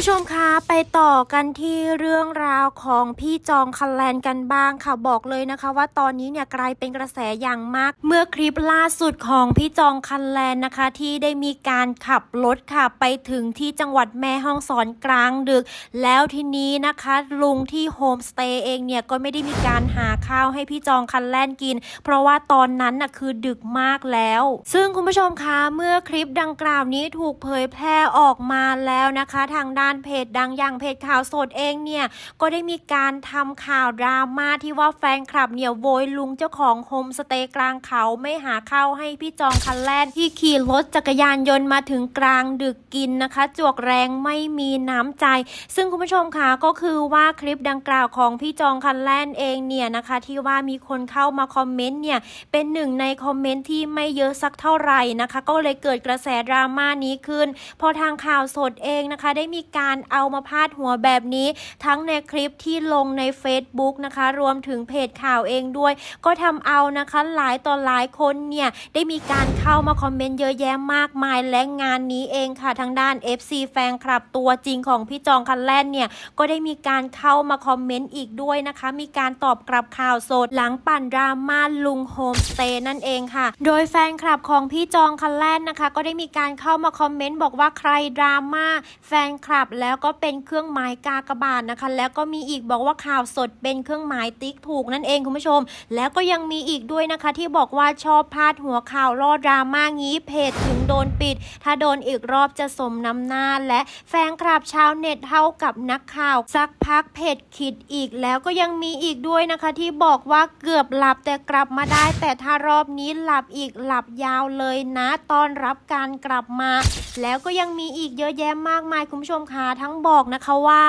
ผู้ชมคะไปต่อกันที่เรื่องราวของพี่จองคันแลนกันบ้างค่ะบอกเลยนะคะว่าตอนนี้เนี่ยกลายเป็นกระแสอย่างมาก เมื่อคลิปล่าสุดของพี่จองคันแลนนะคะ ที่ได้มีการขับรถค่ะไปถึงที่จังหวัดแม่ฮ่องสอนกลางดึก แล้วทีนี้นะคะลุงที่โฮมสเตย์เองเนี่ยก็ไม่ได้มีการหาข้าวให้พี่จองคันแลนกิน เพราะว่าตอนนั้นน่ะคือดึกมากแล้ว ซึ่งคุณผู้ชมคะเมื่อคลิปดังกล่าวนี้ถูกเผยแพร่ออกมาแล้วนะคะทางด้านเพจดังอย่างเพจข่าวสดเองเนี่ยก็ได้มีการทำข่าวดราม่าที่ว่าแฟนคลับเนี่ยโวยลุงเจ้าของโฮมสเตย์กลางเขาไม่หาข้าวให้พี่จองคันแลนที่ขี่รถจักรยานยนต์มาถึงกลางดึกกินนะคะ จวกแรงไม่มีน้ำใจ ซึ่งคุณผู้ชมคะก็คือว่าคลิปดังกล่าวของพี่จองคันแลนเองเนี่ยนะคะที่ว่ามีคนเข้ามาคอมเมนต์เนี่ยเป็นหนึ่งในคอมเมนต์ที่ไม่เยอะสักเท่าไหร่นะคะ ก็เลยเกิดกระแสดราม่านี้ขึ้น พอทางข่าวสดเองนะคะ ได้มีการเอามาพาดหัวแบบนี้ ทั้งในคลิปที่ลงใน Facebook นะคะ รวมถึงเพจข่าวเองด้วย ก็ทำเอานะคะหลายต่อหลายคนเนี่ย ได้มีการเข้ามาคอมเมนต์เยอะแยะมากมายและงานนี้เองค่ะ ทางด้าน FC แฟนคลับตัวจริงของพี่จองคันแลนเนี่ย ก็ได้มีการเข้ามาคอมเมนต์อีกด้วยนะคะ มีการตอบกลับข่าวสดหลังปั่นดราม่าลุงโฮมสเตย์นั่นเองค่ะ โดยแฟนคลับของพี่จองคันแลนนะคะ ก็ได้มีการเข้ามาคอมเมนต์บอกว่าใครดราม่าแฟนคลับแล้วก็เป็นเครื่องหมายกากบาทนะคะ แล้วก็มีอีกบอกว่าข่าวสดเป็นเครื่องหมายติ๊กถูกนั่นเองคุณผู้ชม แล้วก็ยังมีอีกด้วยนะคะ ที่บอกว่าชอบพาดหัวข่าวล่อดราม่างี้เพจถึงโดนปิด ถ้าโดนอีกรอบจะสมน้ำหน้า และแฟนคลับชาวเน็ตเท่ากับนักข่าวสักพักเพจคิดอีกแล้วก็ยังมีอีกด้วยนะคะ ที่บอกว่าเกือบหลับแต่กลับมาได้ แต่ถ้ารอบนี้หลับอีกหลับยาวเลยนะตอนรับการกลับมา แล้วก็ยังมีอีกเยอะแยะมากมายคุณผู้ชมค่ะคะ ทั้งบอกนะคะว่า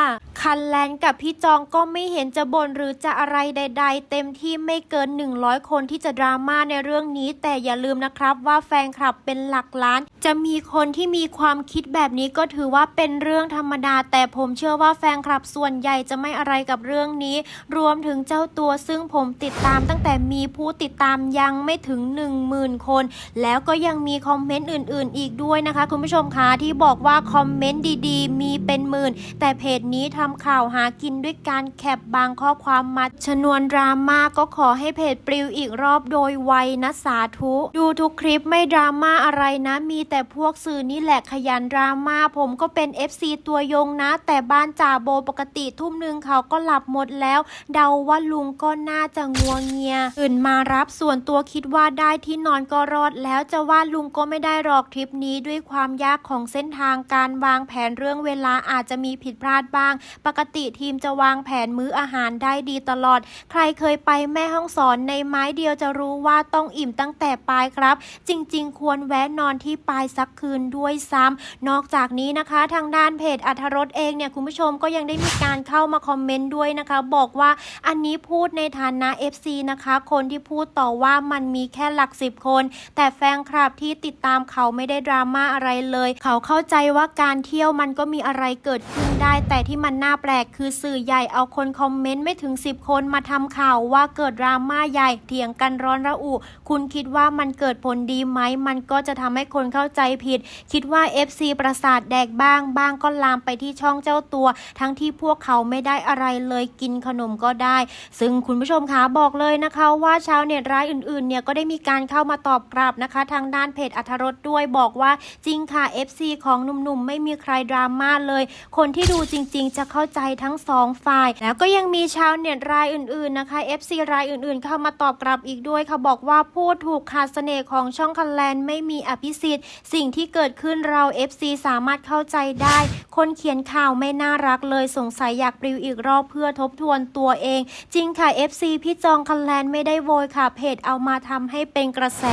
คันแลนกับพี่จองก็ไม่เห็นจะบ่นหรือจะอะไรใด ๆ เต็มที่ไม่เกิน 100 คนที่จะดราม่าในเรื่องนี้ แต่อย่าลืมนะครับว่าแฟนคลับเป็นหลักล้าน จะมีคนที่มีความคิดแบบนี้ก็ถือว่าเป็นเรื่องธรรมดา แต่ผมเชื่อว่าแฟนคลับส่วนใหญ่จะไม่อะไรกับเรื่องนี้ รวมถึงเจ้าตัวซึ่งผมติดตามตั้งแต่มีผู้ติดตามยังไม่ถึง 10,000 คน แล้วก็ยังมีคอมเมนต์อื่น ๆ อีกด้วยนะคะ คุณผู้ชมคะที่บอกว่าคอมเมนต์ดีๆ มีเป็นหมื่น แต่เพจนี้ทำข่าวหากินด้วยการแคปบางข้อความมาชนวนดราม่าก็ขอให้เพจปลิวอีกรอบโดยไวนะสาธุ ดูทุกคลิปไม่ดราม่าอะไรนะ มีแต่พวกสื่อนี่แหละขยันดราม่าผมก็เป็น FC ตัวยงนะ แต่บ้านจ่าโบปกติทุ่มหนึ่งเขาก็หลับหมดแล้ว เดาว่าลุงก็น่าจะงัวเงียอื่นมารับส่วนตัวคิดว่าได้ที่นอนก็รอดแล้วจะว่าลุงก็ไม่ได้หรอกทริปนี้ด้วยความยากของเส้นทางการวางแผนเรื่องเวลาอาจจะมีผิดพลาดบ้างปกติทีมจะวางแผนมื้ออาหารได้ดีตลอด ใครเคยไปแม่ห้องสอนในไม้เดียวจะรู้ว่าต้องอิ่มตั้งแต่ปลายครับ จริง ๆ ควรแวะนอนที่ปลายสักคืนด้วยซ้ำนอกจากนี้นะคะทางด้านเพจอัธรสเองเนี่ยคุณผู้ชมก็ยังได้มีการเข้ามาคอมเมนต์ด้วยนะคะ บอกว่าอันนี้พูดในฐานะ FC นะคะ คนที่พูดต่อว่ามันมีแค่หลักสิบคน แต่แฟนคลับที่ติดตามเขาไม่ได้ดราม่าอะไรเลย เขาเข้าใจว่าการเที่ยวมันก็มีอะไรเกิดขึ้นได้ แต่ที่มันน่าแปลกคือสื่อใหญ่เอาคนคอมเมนต์ไม่ถึง 10 คนมาทำข่าวว่าเกิดดราม่าใหญ่เถียงกันร้อนระอุ คุณคิดว่ามันเกิดผลดีไหม มันก็จะทำให้คนเข้าใจผิด คิดว่า FC ประสาทแดกบ้าง บ้างก็ลามไปที่ช่องเจ้าตัว ทั้งที่พวกเขาไม่ได้อะไรเลยกินขนมก็ได้ ซึ่งคุณผู้ชมคะบอกเลยนะคะว่าชาวเน็ตรายอื่นๆเนี่ยก็ได้มีการเข้ามาตอบกลับนะคะ ทางด้านเพจอัธรสด้วยบอกว่าจริงค่ะ FC ของหนุ่มๆไม่มีใครดราม่าเลย คนที่ดูจริง ๆ จะเข้าใจทั้งสองฝ่าย แล้วก็ยังมีชาวเน็ตรายอื่นๆนะคะ FC รายอื่นๆ เข้ามาตอบกลับอีกด้วยค่ะบอกว่าพูดถูกขาดเสน่ห์ของช่องคันแลนไม่มีอภิสิทธิ์ สิ่งที่เกิดขึ้นเรา FC สามารถเข้าใจได้ คนเขียนข่าวไม่น่ารักเลยสงสัยอยากปลิวอีกรอบเพื่อทบทวนตัวเอง จริงค่ะ FC พี่จองคันแลนไม่ได้โวยค่ะเพจเอามาทำให้เป็นกระแส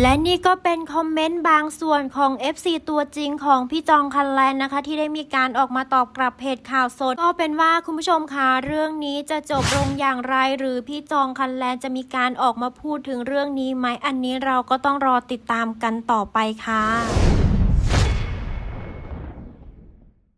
และนี่ก็เป็นคอมเมนต์บางส่วนของ FC ตัวจริงของพี่จองคันแลนนะคะ ที่ได้มีการออกมาตอบกลับเพจข่าวสดก็เป็นว่าคุณผู้ชมคะเรื่องนี้จะจบลงอย่างไร หรือพี่จองคันแลนจะมีการออกมาพูดถึงเรื่องนี้ไหมอันนี้เราก็ต้องรอติดตามกันต่อไปค่ะ